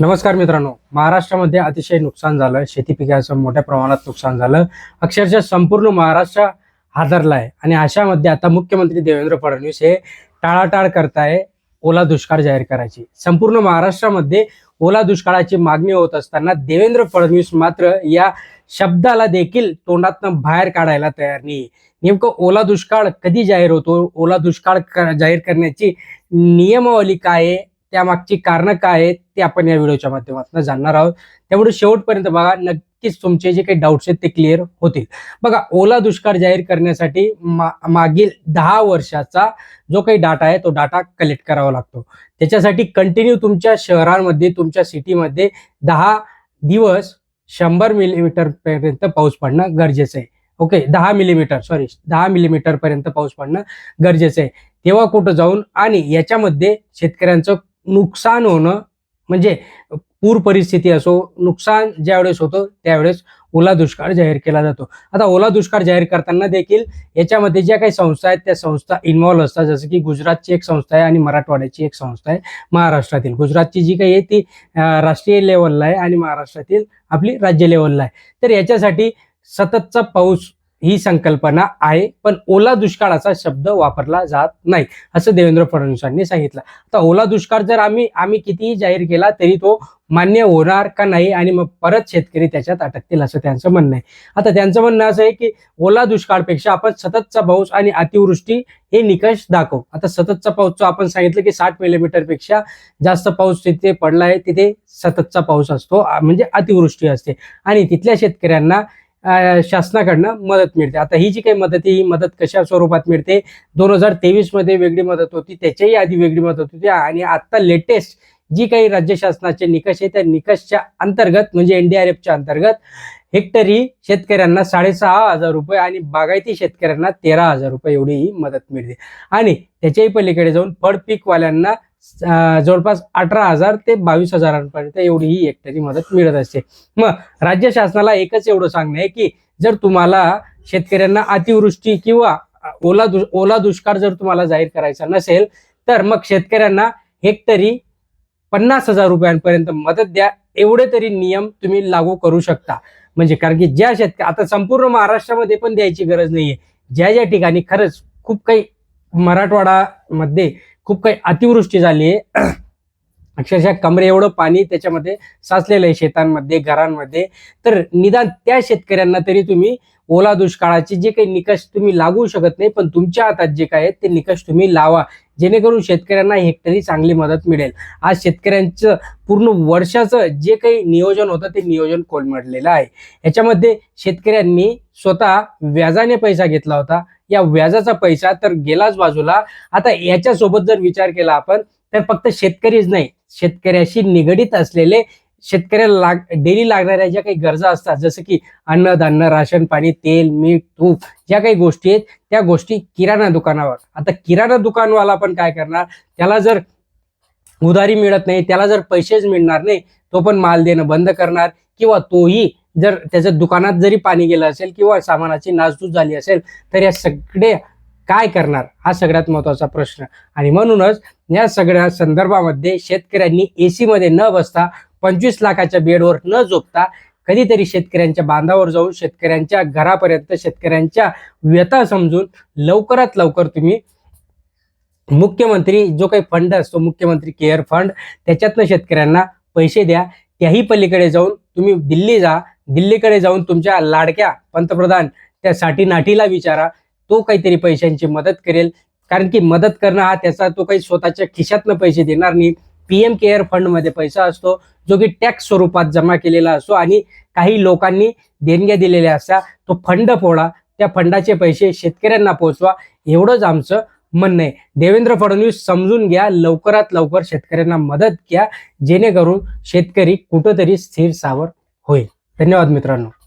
नमस्कार मित्रांनो. महाराष्ट्रामध्ये अतिशय नुकसान झालं शेती पिकाचं मोठ्या प्रमाणात नुकसान झालं. अक्षरशः संपूर्ण महाराष्ट्र हादरला आहे आणि अशामध्ये आता मुख्यमंत्री देवेंद्र फडणवीस हे टाळाटाळ करताय ओला दुष्काळ जाहीर करायची. संपूर्ण महाराष्ट्रामध्ये ओला दुष्काळाची मागणी होत असताना देवेंद्र फडणवीस मात्र या शब्दाला देखील तोंडातनं बाहेर काढायला तयार नाही. नेमकं ओला दुष्काळ कधी जाहीर होतो? ओला दुष्काळ जाहीर करण्याची नियमावली काय आहे? त्यामागची कारणं काय आहेत ते आपण या व्हिडिओच्या माध्यमातून जाणणार आहोत. त्यामुळे शेवटपर्यंत बघा नक्कीच तुमचे जे काही डाऊट्स आहेत ते क्लिअर होतील. बघा ओला दुष्काळ जाहीर करण्यासाठी मा- मागील दहा वर्षाचा जो काही डाटा आहे तो डाटा कलेक्ट करावा लागतो. त्याच्यासाठी कंटिन्यू तुमच्या शहरांमध्ये तुमच्या सिटीमध्ये दहा दिवस शंभर मिलीमीटर पर्यंत पाऊस पडणं गरजेचं आहे. ओके दहा मिलीमीटर सॉरी दहा मिलीमीटर पर्यंत पाऊस पडणं गरजेचं आहे. तेव्हा कुठं जाऊन आणि याच्यामध्ये शेतकऱ्यांचं नुकसान होणं म्हणजे पूर परिस्थिती असो नुकसान ज्यावेळेस होतं त्यावेळेस ओला दुष्काळ जाहीर केला जातो. आता ओला दुष्काळ जाहीर करताना देखील याच्यामध्ये ज्या काही संस्था आहेत त्या संस्था इन्व्हॉल्व्ह असतात. जसं की गुजरातची एक संस्था आहे आणि मराठवाड्याची एक संस्था आहे महाराष्ट्रातील. गुजरातची जी काही आहे ती राष्ट्रीय लेवलला आहे आणि महाराष्ट्रातील आपली राज्य लेवलला आहे. तर याच्यासाठी सततचा पाऊस ही संकल्पना आहे पण ओला दुष्काळाचा शब्द वापरला जात नाही असं देवेंद्र फडणवीसांनी सांगितलं. आता ओला दुष्काळ जर आम्ही आम्ही कितीही जाहीर केला तरी तो मान्य होणार का नाही आणि मग परत शेतकरी त्याच्यात अटकतील असं त्यांचं म्हणणं आहे. आता त्यांचं म्हणणं असं आहे की ओला दुष्काळपेक्षा आपण सततचा पाऊस आणि अतिवृष्टी हे निकष दाखवू. आता सततचा पाऊसचं आपण सांगितलं की साठ मिलीमीटरपेक्षा जास्त पाऊस तिथे पडला आहे तिथे सततचा पाऊस असतो म्हणजे अतिवृष्टी असते. आणि तिथल्या शेतकऱ्यांना शासनाकडनं मदत मिळते. आता ही जी काही मदत आहे ही मदत कशा स्वरूपात मिळते? दोन हजार तेवीसमध्ये वेगळी मदत होती त्याच्याही आधी वेगळी मदत होती आणि आता लेटेस्ट जी काही राज्य शासनाचे निकष आहे त्या निकषच्या अंतर्गत म्हणजे एनडीआरएफच्या अंतर्गत हेक्टरी शेतकऱ्यांना साडेसहा हजार रुपये आणि बागायती शेतकऱ्यांना तेरा हजार रुपये एवढी ही मदत मिळते. आणि त्याच्याही पलीकडे जाऊन फळपीकवाल्यांना जवळपास अठरा हजार ते बावीस हजारांपर्यंत एवढी ही हेक्टरी मदत मिळत असते. मग राज्य शासनाला एकच एवढं सांगणं आहे की जर तुम्हाला शेतकऱ्यांना अतिवृष्टी किंवा ओला दु ओला दुष्काळ जर तुम्हाला जाहीर करायचा नसेल तर मग शेतकऱ्यांना हेक्टरी पन्नास हजार रुपयांपर्यंत मदत द्या. एवढे तरी नियम तुम्ही लागू करू शकता. म्हणजे कारण की ज्या शेतक आता संपूर्ण महाराष्ट्रामध्ये पण द्यायची गरज नाहीये. ज्या ज्या ठिकाणी खरंच खूप काही मराठवाडामध्ये खूप काही अतिवृष्टी झाली आहे. अक्षरशः कमरे एवढं पाणी त्याच्यामध्ये साचलेलं आहे शेतांमध्ये घरांमध्ये. तर निदान त्या शेतकऱ्यांना तरी तुम्ही ओला दुष्काळाचे जे काही निकष तुम्ही लागू शकत नाही पण तुमच्या हातात जे काय आहेत ते निकष तुम्ही लावा. जेणेकरून शेतकऱ्यांना हेक्टरी चांगली मदत मिळेल. आज शेतकऱ्यांचं पूर्ण वर्षाचं जे काही नियोजन होतं ते नियोजन कोलमडलेलं आहे. याच्यामध्ये शेतकऱ्यांनी स्वतः व्याजाने पैसा घेतला होता. या व्याजाचा पैसा तर गेलाच बाजूला. आता याच्यासोबत जर विचार केला आपण तर फक्त शेतकरीच नाही शेतकऱ्याशी निगडीत असलेले शेतकऱ्याला लाग डेली लागणाऱ्या ज्या काही गरजा असतात जसं की अन्नधान्य राशन पाणी तेल मीठ तूप ज्या काही गोष्टी आहेत त्या गोष्टी किराणा दुकानावर. आता किराणा दुकानवाला पण काय करणार? त्याला जर उधारी मिळत नाही त्याला जर पैसेच मिळणार नाही तो पण माल देणं बंद करणार किंवा तोही जर त्याच्या दुकानात जरी पाणी गेलं असेल किंवा सामानाची नासधूस झाली असेल तर या सगळे काय करणार? हा सगळ्यात महत्त्वाचा प्रश्न. आणि म्हणूनच या सगळ्या संदर्भामध्ये शेतकऱ्यांनी ए मध्ये न बसता पंचवीस लाखाच्या बेडवर न झोपता कधीतरी शेतकऱ्यांच्या बांधावर जाऊन शेतकऱ्यांच्या घरापर्यंत शेतकऱ्यांच्या व्यथा समजून लवकरात लवकर तुम्ही मुख्यमंत्री जो काही फंड असतो मुख्यमंत्री केअर फंड त्याच्यातनं शेतकऱ्यांना पैसे द्या. त्याही पलीकडे जाऊन तुम्ही दिल्ली जा दिल्लीकडे जाऊन तुमच्या लाडक्या पंतप्रधान त्या साठी नाटीला विचारा. तो काहीतरी पैशांची मदत करेल. कारण की मदत करणं हा त्याचा तो काही स्वतःच्या खिशातनं पैसे देणार नाही. पी एम केअर फंडमध्ये पैसा असतो जो की टॅक्स स्वरूपात जमा केलेला असतो आणि काही लोकांनी देणग्या दिलेल्या असतात तो फंड फोडा. त्या फंडाचे पैसे शेतकऱ्यांना पोहोचवा एवढंच आमचं म्हणणं आहे. देवेंद्र फडणवीस समजून घ्या लवकरात लवकर शेतकऱ्यांना मदत घ्या. जेणेकरून शेतकरी कुठंतरी स्थिर सावर होईल. धन्यवाद मित्रांनो.